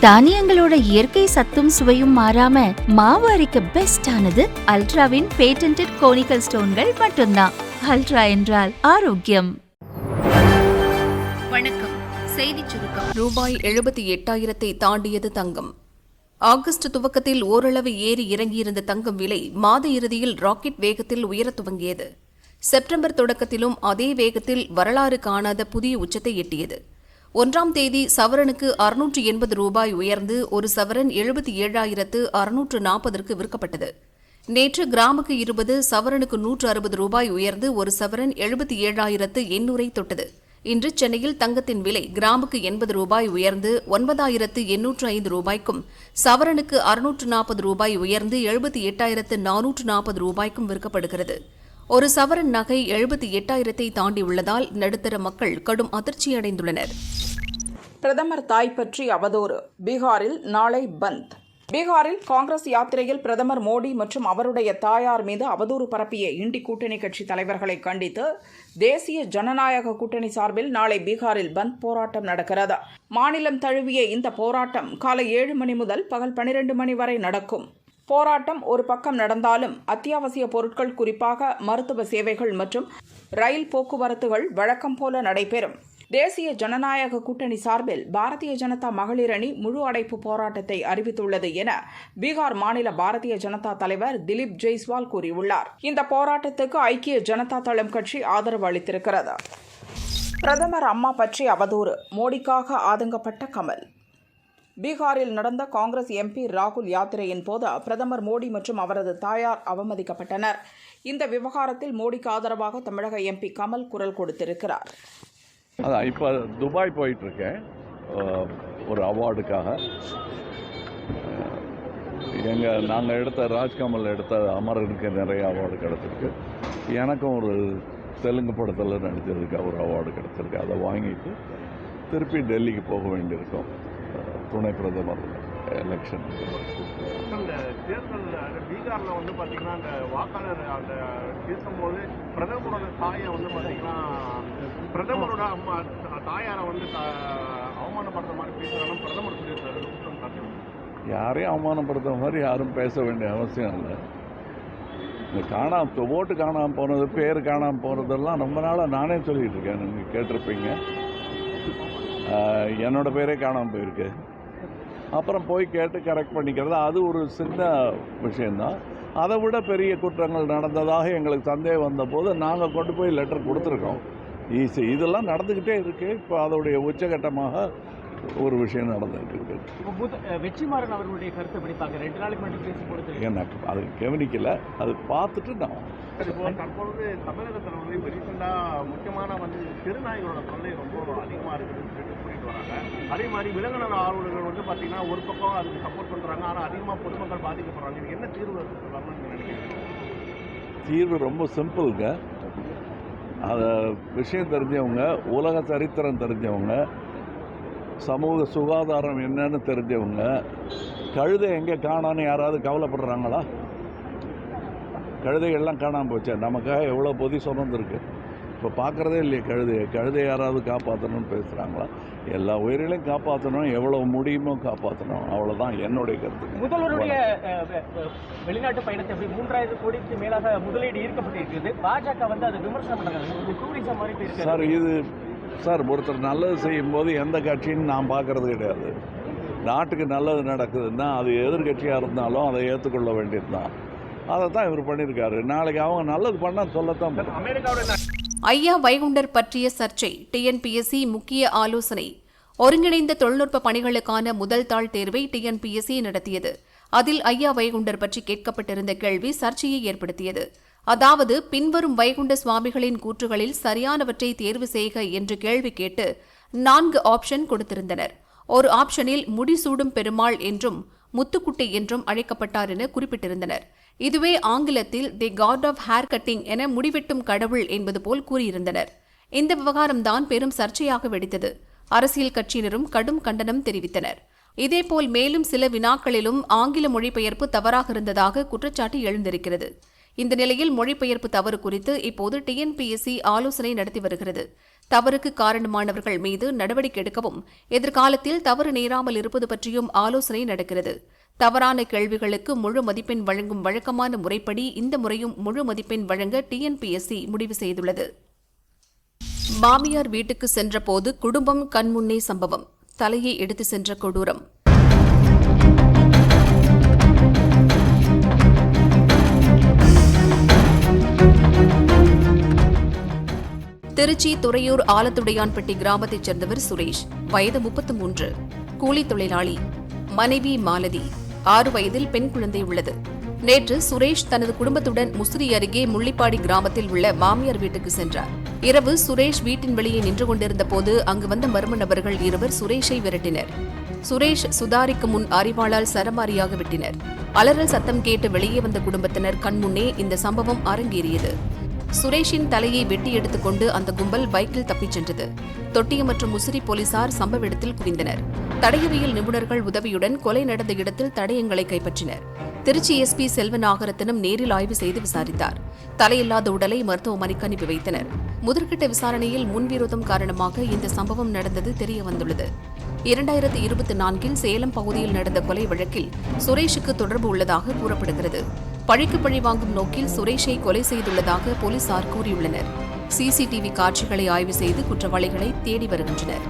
தானியங்களோட இயற்கை சத்தும் சுவையும் மாறாம மாவு அரைக்க பெஸ்டானது அல்ட்ராவின் பேட்டன்டட் கோனிக்கல் ஸ்டோன்கள் மட்டும்தான். அல்ட்ரா என்றால் ஆரோக்கியம். வணக்கம். செய்திச் சுருக்கம். ரூபாய் எழுபத்தி எட்டாயிரத்தை தாண்டியது தங்கம். ஆகஸ்ட் துவக்கத்தில் ஓரளவு ஏறி இறங்கியிருந்த தங்கம் விலை மாத இறுதியில் ராக்கெட் வேகத்தில் உயரத் துவங்கியது. செப்டம்பர் தொடக்கத்திலும் அதே வேகத்தில் வரலாறு காணாத புதிய உச்சத்தை எட்டியது. ஒன்றாம் தேதி சவரனுக்கு அறுநூற்று எண்பது ரூபாய் உயர்ந்து ஒரு சவரன் எழுபத்தி ஏழாயிரத்து அறுநூற்று நாற்பதற்கு விற்கப்பட்டது. நேற்று கிராமுக்கு இருபது சவரனுக்கு நூற்று அறுபது ரூபாய் உயர்ந்து ஒரு சவரன் எழுபத்தி ஏழாயிரத்து எண்ணூரை தொட்டது. இன்று சென்னையில் தங்கத்தின் விலை கிராமுக்கு எண்பது ரூபாய் உயர்ந்து ஒன்பதாயிரத்து எண்ணூற்று ஐந்து ரூபாய்க்கும் சவரனுக்கு அறுநூற்று நாற்பது ரூபாய் உயர்ந்து எழுபத்தி எட்டாயிரத்து நானூற்று நாற்பது ரூபாய்க்கும் விற்கப்படுகிறது. ஒரு சவரன் நகை எழுபத்தி எட்டாயிரத்தை தாண்டியுள்ளதால் நடுத்தர மக்கள் கடும் அதிர்ச்சியடைந்துள்ளனர். பிரதமர் தாய் பற்றி அவதூறு. பீகாரில் நாளை பந்த். பீகாரில் காங்கிரஸ் யாத்திரையில் பிரதமர் மோடி மற்றும் அவருடைய தாயார் மீது அவதூறு பரப்பிய இண்டி கூட்டணி கட்சி தலைவர்களை கண்டித்து தேசிய ஜனநாயக கூட்டணி சார்பில் நாளை பீகாரில் பந்த் போராட்டம் நடக்கிறது. மாநிலம் தழுவிய இந்த போராட்டம் காலை ஏழு மணி முதல் பகல் பனிரெண்டு மணி வரை நடக்கும். போராட்டம் ஒரு பக்கம் நடந்தாலும் அத்தியாவசிய பொருட்கள் குறிப்பாக மருத்துவ சேவைகள் மற்றும் ரயில் போக்குவரத்துகள் வழக்கம் போல நடைபெறும். தேசிய ஜனநாயக கூட்டணி சார்பில் பாரதிய ஜனதா மகளிர் அணி முழு அடைப்பு போராட்டத்தை அறிவித்துள்ளது என பீகார் மாநில பாரதிய ஜனதா தலைவர் திலீப் ஜெய்ஸ்வால் கூறியுள்ளார். இந்த போராட்டத்துக்கு ஐக்கிய ஜனதா தளம் கட்சி ஆதரவு அளித்திருக்கிறது. பிரதமர் அம்மா பற்றி அவதூறு. மோடிக்காக ஆதங்கப்பட்ட கமல். பீகாரில் நடந்த காங்கிரஸ் எம்பி ராகுல் யாத்திரையின் போது பிரதமர் மோடி மற்றும் அவரது தாயார் அவமதிக்கப்பட்டனர். இந்த விவகாரத்தில் மோடிக்கு ஆதரவாக தமிழக எம்பி கமல் குரல் கொடுத்திருக்கிறார். அதான் இப்போ துபாய் போயிட்டுருக்கேன். ஒரு அவார்டுக்காக. எங்கள் நாங்கள் எடுத்த ராஜ்கமல் எடுத்த அமரனுக்கு நிறைய அவார்டு கிடச்சிருக்கு. எனக்கும் ஒரு தெலுங்கு படத்தில் நடித்ததுக்கு ஒரு அவார்டு கிடச்சிருக்கு. அதை வாங்கிட்டு திருப்பி டெல்லிக்கு போக வேண்டியிருக்கும். துணை பிரதமர் எலெக்ஷன் அந்த தேர்தல் அந்த பீகார்ல வந்து பாத்தீங்கன்னா அந்த வாக்காளர் அந்த பேசும்போது பிரதமரோட தாயை வந்து பாத்தீங்கன்னா பிரதமரோட அம்மா தாயாரை வந்து அவமானப்படுற மாதிரி பேசுறாங்க. பிரதமர் சொல்லியிருக்காரு. யாரையும் அவமானப்படுத்துற மாதிரி யாரும் பேச வேண்டிய அவசியம் இல்லை. இந்த காணாம ஓட்டு காணாமல் போனது பேர் காணாமல் போனதெல்லாம் ரொம்ப நாளாக நானே சொல்லிட்டு இருக்கேன். நீங்கள் கேட்டிருப்பீங்க. ஆஹ், என்னோட பேரே காணாமல் போயிருக்கு. அப்புறம் போய் கேட்டு கரெக்ட் பண்ணிக்கிறது. அது ஒரு சின்ன விஷயந்தான் அதை விட பெரிய குற்றங்கள் நடந்ததாக எங்களுக்கு சந்தேகம் வந்தபோது நாங்கள் கொண்டு போய் லெட்டர் கொடுத்துருக்கோம். ஈஸி இதெல்லாம் நடந்துக்கிட்டே இருக்குது இப்போ அதோடைய உச்சகட்டமாக ஒரு விஷயம் நடந்துகிட்டு அஹ் வெற்றிமாறன் அவர்களுடைய கருத்தை படிப்பாங்க ரெண்டு நாளைக்கு முன்னாடி பேசி கொடுத்து. எனக்கு அது கவனிக்கல. அது பார்த்துட்டு நான் இப்போ தற்பொழுது தமிழகத்தில் வந்து இப்போ ரீசெண்டாக முக்கியமான வந்து திருநாய்களோட தொல்லை ரொம்ப அதிகமாக இருக்குதுன்னு சொல்லிட்டு வராங்க அதே மாதிரி விலங்கின ஆர்வலர்கள் வந்து பார்த்தீங்கன்னா ஒரு பக்கம் அதுக்கு சப்போர்ட் பண்ணுறாங்க ஆனால் அதிகமாக பொதுமக்கள் பாதிக்கப்படுறாங்க. இது என்ன தீர்வு வரணும்னு நினைக்கிறீங்க? தீர்வு ரொம்ப சிம்பிளுங்க. அதை விஷயம் தெரிஞ்சவங்க உலக சரித்திரம் தெரிஞ்சவங்க சமூக சுகாதாரம் என்னன்னு தெரிஞ்சவங்க கழுதை எங்கே காணான்னு யாராவது கவலைப்படுறாங்களா? கழுதைகள்லாம் காணாமல் போச்சு. நமக்காக எவ்வளோ பொதி சுமந்துருக்கு இப்போ பார்க்குறதே இல்லையே கழுதையை. கழுதை யாராவது காப்பாற்றணும்னு பேசுகிறாங்களா எல்லா உயிர்களையும் காப்பாற்றணும் எவ்வளோ முடியுமோ காப்பாற்றணும் அவ்வளோதான் என்னுடைய கருத்து. முதல்வருடைய வெளிநாட்டு பயணத்தை எப்படி மூன்றாயிரம் கோடிக்கு மேலாக முதலீடு ஈர்க்கப்பட்டிருக்கிறது. பாஜக வந்து அதை விமர்சனம் சார் இது சார் ஒருத்தர் நல்லது செய்யும்போது எந்த கட்சின்னு நான் பார்க்கறது கிடையாது. நாட்டுக்கு நல்லது நடக்குதுன்னா அது எதிர்கட்சியாக இருந்தாலும் அதை ஏற்றுக்கொள்ள வேண்டியது தான் அதை தான் இவர் பண்ணியிருக்காரு. நாளைக்கு அவங்க நல்லது பண்ணால் சொல்லத்தான். அமெரிக்காவோட ஐயா வைகுண்டர் பற்றிய சர்ச்சை டிஎன்பிஎஸ்சி முக்கிய ஆலோசனை. ஒருங்கிணைந்த தொழில்நுட்ப பணிகளுக்கான முதல் தாள் தேர்வை டிஎன்பிஎஸ்சி நடத்தியது. அதில் ஐயா வைகுண்டர் பற்றி கேட்கப்பட்டிருந்த கேள்வி சர்ச்சையை ஏற்படுத்தியது. அதாவது பின்வரும் வைகுண்ட சுவாமிகளின் கூற்றுகளில் சரியானவற்றை தேர்வு செய்க என்று கேள்வி கேட்டு நான்கு ஆப்ஷன் கொடுத்திருந்தனர். ஒரு ஆப்ஷனில் முடிசூடும் பெருமாள் என்றும் முத்துக்குட்டி என்றும் அழைக்கப்பட்டார் என குறிப்பிட்டிருந்தனர். இதுவே ஆங்கிலத்தில் the god of hair cutting என முடிவெட்டும் கடவுள் என்பது போல் கூறியிருந்தனர். இந்த விவகாரம்தான் பெரும் சர்ச்சையாக வெடித்தது. அரசியல் கட்சியினரும் கடும் கண்டனம் தெரிவித்தனர். இதேபோல் மேலும் சில வினாக்களிலும் ஆங்கில மொழிபெயர்ப்பு தவறாக இருந்ததாக குற்றச்சாட்டு எழுந்திருக்கிறது. இந்த நிலையில் மொழிபெயர்ப்பு தவறு குறித்து இப்போது டிஎன்பிஎஸ்சி ஆலோசனை நடத்தி வருகிறது. தவறுக்கு காரணமானவர்கள் மீது நடவடிக்கை எடுக்கவும் எதிர்காலத்தில் தவறு நேராமல் இருப்பது பற்றியும் ஆலோசனை நடக்கிறது. தவறான கேள்விகளுக்கு முழு மதிப்பெண் வழங்கும் வழக்கமான முறைப்படி இந்த முறையும் முழு மதிப்பெண் வழங்க டிஎன்பிஎஸ்சி முடிவு செய்துள்ளது. மாமியார் வீட்டுக்கு சென்றபோது குடும்பம் கண்முன்னே சம்பவம். தலையை எடுத்து சென்ற கொடூரம். திருச்சி துறையூர் ஆலத்துடையான்பட்டி கிராமத்தைச் சேர்ந்தவர் சுரேஷ். வயது முப்பத்து மூன்று. கூலி தொழிலாளி. மனைவி மாலதி. ஆறு வயதில் பெண் குழந்தை உள்ளது. நேற்று சுரேஷ் தனது குடும்பத்துடன் முசிறி அருகே முள்ளிப்பாடி கிராமத்தில் உள்ள மாமியார் வீட்டுக்கு சென்றார். இரவு சுரேஷ் வீட்டின் வெளியே நின்று கொண்டிருந்த போது அங்கு வந்த மர்ம நபர்கள் இருவர் சுரேஷை விரட்டினர். சுரேஷ் சுதாரிக்கு முன் அறிவாளால் சரமாரியாக விட்டினர். அலறல் சத்தம் கேட்டு வெளியே வந்த குடும்பத்தினர் கண்முன்னே இந்த சம்பவம் அரங்கேறியது. சுரேஷின் தலையை வெட்டி எடுத்துக்கொண்டு அந்த கும்பல் பைக்கில் தப்பிச் சென்றது. தொட்டி மற்றும் முசிறி போலீசார் சம்பவ இடத்தில் குவிந்தனர். தடயவியல் நிபுணர்கள் உதவியுடன் கொலை நடந்த இடத்தில் தடயங்களை கைப்பற்றினர். திருச்சி எஸ்பி செல்வநாகரத்தினம் நேரில் ஆய்வு செய்து விசாரித்தார். தலையில்லாத உடலை மருத்துவமனைக்கு அனுப்பி வைத்தனர். முதற்கட்ட விசாரணையில் முன்விரோதம் காரணமாக இந்த சம்பவம் நடந்தது தெரிய வந்துள்ளது இரண்டாயிரத்தி இருபத்தி நான்கில் சேலம் பகுதியில் நடந்த கொலை வழக்கில் சுரேஷுக்கு தொடர்பு உள்ளதாக கூறப்படுகிறது. பழிக்கு பழி வாங்கும் நோக்கில் சுரேஷை கொலை செய்துள்ளதாக போலீசார் கூறியுள்ளனர். சிசிடிவி காட்சிகளை ஆய்வு செய்து குற்றவாளிகளை தேடி வருகின்றனர்.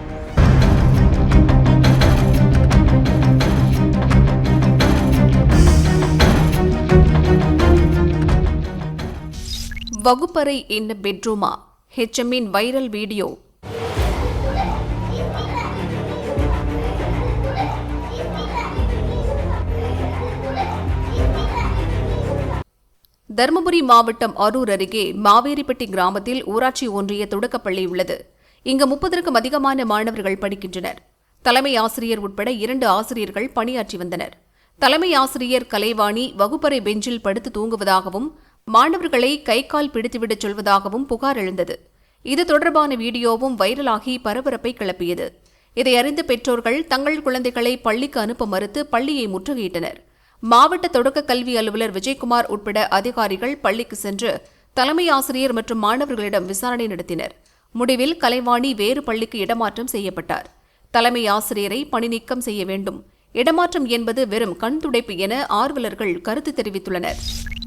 வகுப்பறை என்ன பெட்ரூமா? ஹெச்எம்மின் வைரல் வீடியோ. தருமபுரி மாவட்டம் அரூர் அருகே மாவேரிப்பட்டி கிராமத்தில் ஊராட்சி ஒன்றிய தொடக்கப்பள்ளி உள்ளது. இங்கு முப்பதற்கும் அதிகமான மாணவர்கள் படிக்கின்றனர். தலைமை ஆசிரியர் உட்பட இரண்டு ஆசிரியர்கள் பணியாற்றி வந்தனர். தலைமை ஆசிரியர் கலைவாணி வகுப்பறை பெஞ்சில் படுத்து தூங்குவதாகவும் மாணவர்களை கை கால் பிடித்துவிடச் சொல்வதாகவும் புகார் எழுந்தது. இது தொடர்பான வீடியோவும் வைரலாகி பரபரப்பை கிளப்பியது. இதை அறிந்த பெற்றோர்கள் தங்கள் குழந்தைகளை பள்ளிக்கு அனுப்ப மறுத்து பள்ளியை முற்றுகையிட்டனர். மாவட்ட தொடக்க கல்வி அலுவலர் விஜயகுமார் உட்பட அதிகாரிகள் பள்ளிக்கு சென்று தலைமை ஆசிரியர் மற்றும் மாணவர்களிடம் விசாரணை நடத்தினர். முடிவில் கலைவாணி வேறு பள்ளிக்கு இடமாற்றம் செய்யப்பட்டார். தலைமை ஆசிரியரை பணிநீக்கம் செய்ய வேண்டும். இடமாற்றம் என்பது வெறும் கண் துடைப்பு என ஆர்வலர்கள் கருத்து தெரிவித்துள்ளனர்.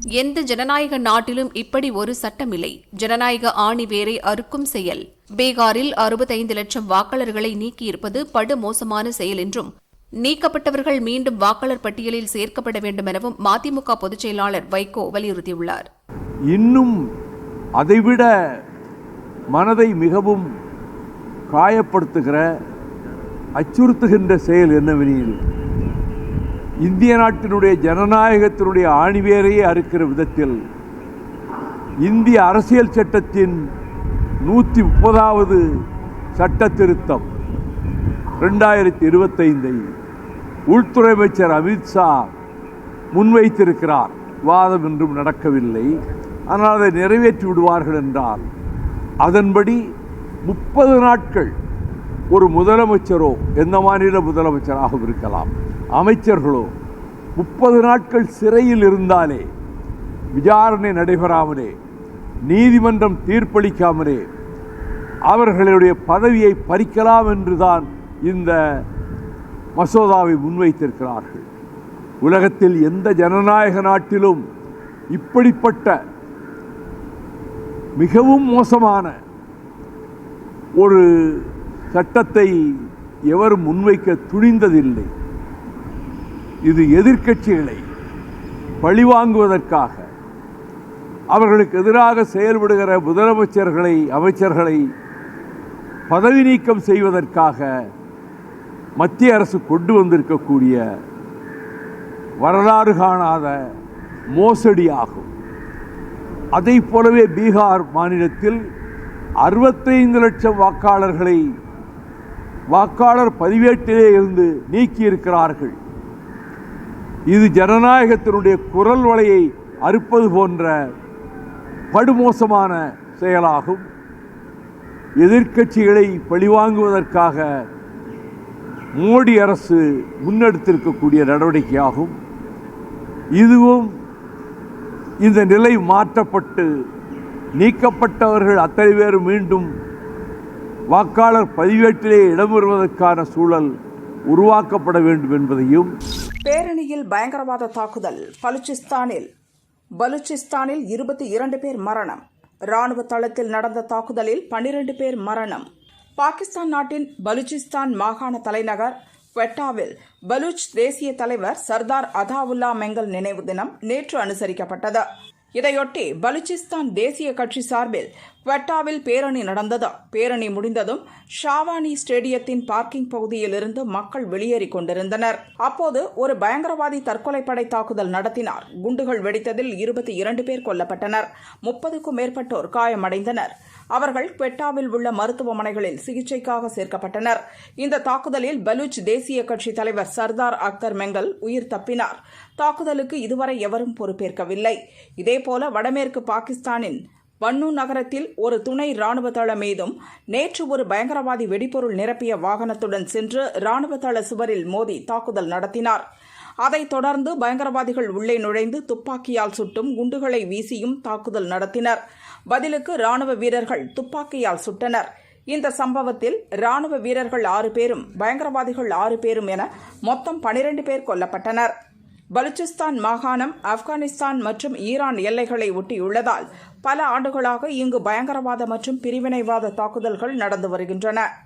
எந்த ஜனநாயக நாட்டிலும் இப்படி ஒரு சட்டமில்லை. ஜனநாயக ஆணி வேரை அறுக்கும் செயல். பீகாரில் அறுபத்தைந்து லட்சம் வாக்காளர்களை நீக்கியிருப்பது படுமோசமான செயல் என்றும் நீக்கப்பட்டவர்கள் மீண்டும் வாக்காளர் பட்டியலில் சேர்க்கப்பட வேண்டும் எனவும் மதிமுக பொதுச் செயலாளர் வைகோ வலியுறுத்தியுள்ளார். இன்னும் அதைவிட மனதை மிகவும் காயப்படுத்துகிற அச்சுறுத்துகின்ற செயல் என்னவெனில் இந்திய நாட்டினுடைய ஜனநாயகத்தினுடைய ஆணிவேரையே அறுக்கிற விதத்தில் இந்திய அரசியல் சட்டத்தின் நூற்றி முப்பதாவது சட்ட திருத்தம். ரெண்டாயிரத்தி இருபத்தைந்தை உள்துறை அமைச்சர் அமித்ஷா முன்வைத்திருக்கிறார். வாதம் என்றும் நடக்கவில்லை. ஆனால் அதை நிறைவேற்றி விடுவார்கள் என்றால் அதன்படி முப்பது நாட்கள் ஒரு முதலமைச்சரோ எந்த மாநில முதலமைச்சராகவும் இருக்கலாம் அமைச்சர்களோ முப்பது நாட்கள் சிறையில் இருந்தாலே விசாரணை நடைபெறாமலே நீதிமன்றம் தீர்ப்பளிக்காமலே அவர்களுடைய பதவியை பறிக்கலாம் என்றுதான் இந்த மசோதாவை முன்வைத்திருக்கிறார்கள். உலகத்தில் எந்த ஜனநாயக நாட்டிலும் இப்படிப்பட்ட மிகவும் மோசமான ஒரு சட்டத்தை எவரும் முன்வைக்க துணிந்ததில்லை. இது எதிர்க்கட்சிகளை பழிவாங்குவதற்காக. அவர்களுக்கு எதிராக செயல்படுகிற முதலமைச்சர்களை அமைச்சர்களை பதவி நீக்கம் செய்வதற்காக மத்திய அரசு கொண்டு வந்திருக்கக்கூடிய வரலாறு காணாத மோசடி ஆகும் அதை போலவே பீகார் மாநிலத்தில் அறுபத்தைந்து லட்சம் வாக்காளர்களை வாக்காளர் பதிவேட்டிலே இருந்து நீக்கியிருக்கிறார்கள். இது ஜனநாயகத்தினுடைய குரல் வலையை அறுப்பது போன்ற படுமோசமான செயலாகும். எதிர்க்கட்சிகளை பழிவாங்குவதற்காக மோடி அரசு முன்னெடுத்திருக்கக்கூடிய நடவடிக்கையாகும். இதுவும் இந்த நிலை மாற்றப்பட்டு நீக்கப்பட்டவர்கள் அத்தனை பேர் மீண்டும் வாக்காளர் பதிவேட்டிலே இடம்பெறுவதற்கான சூழல் உருவாக்கப்பட வேண்டும் என்பதையும் பேரணியில் பயங்கரவாத தாக்குதல் பலுச்சிஸ்தானில். பலுச்சிஸ்தானில் இருபத்தி இரண்டு பேர் மரணம். ராணுவ தளத்தில் நடந்த தாக்குதலில் பன்னிரண்டு பேர் மரணம். பாகிஸ்தான் நாட்டின் பலுச்சிஸ்தான் மாகாண தலைநகர் குவெட்டாவில் பலூச் தேசிய தலைவர் சர்தார் அதாவுல்லா மெங்கல் நினைவு தினம் நேற்று அனுசரிக்கப்பட்டது. இதையொட்டி பலுச்சிஸ்தான் தேசிய கட்சி சார்பில் குவெட்டாவில் பேரணி நடந்தது. பேரணி முடிந்ததும் ஷாவானி ஸ்டேடியத்தின் பார்க்கிங் பகுதியிலிருந்து மக்கள் வெளியேறிக் கொண்டிருந்தனர். அப்போது ஒரு பயங்கரவாதி தற்கொலைப்படை தாக்குதல் நடத்தினார். குண்டுகள் வெடித்ததில் இருபத்தி இரண்டு பேர் கொல்லப்பட்டனர். முப்பதுக்கும் மேற்பட்டோர் காயமடைந்தனர். அவர்கள் குவெட்டாவில் உள்ள மருத்துவமனைகளில் சிகிச்சைக்காக சேர்க்கப்பட்டனர். இந்த தாக்குதலில் பலூச் தேசிய கட்சி தலைவர் சர்தார் அக்தர் மெங்கல் உயிர் தப்பினார். தாக்குதலுக்கு இதுவரை எவரும் பொறுப்பேற்கவில்லை. இதேபோல வடமேற்கு பாகிஸ்தானின் வன்னு நகரத்தில் ஒரு துணை ராணுவ தள மீதும் நேற்று ஒரு பயங்கரவாதி வெடிபொருள் நிரப்பிய வாகனத்துடன் சென்று ராணுவ தள சுவரில் மோதி தாக்குதல் நடத்தினார். அதைத் தொடர்ந்து பயங்கரவாதிகள் உள்ளே நுழைந்து துப்பாக்கியால் சுட்டும் குண்டுகளை வீசியும் தாக்குதல் நடத்தினர். பதிலுக்கு ராணுவ வீரர்கள் துப்பாக்கியால் சுட்டனர். இந்த சம்பவத்தில் ராணுவ வீரர்கள் ஆறு பேரும் பயங்கரவாதிகள் ஆறு பேரும் என மொத்தம் பனிரெண்டு பேர் கொல்லப்பட்டனர். பலுச்சிஸ்தான் மாகாணம் ஆப்கானிஸ்தான் மற்றும் ஈரான் எல்லைகளை ஒட்டியுள்ளதால் பல ஆண்டுகளாக இங்கு பயங்கரவாத மற்றும் பிரிவினைவாத தாக்குதல்கள் நடந்து வருகின்றன.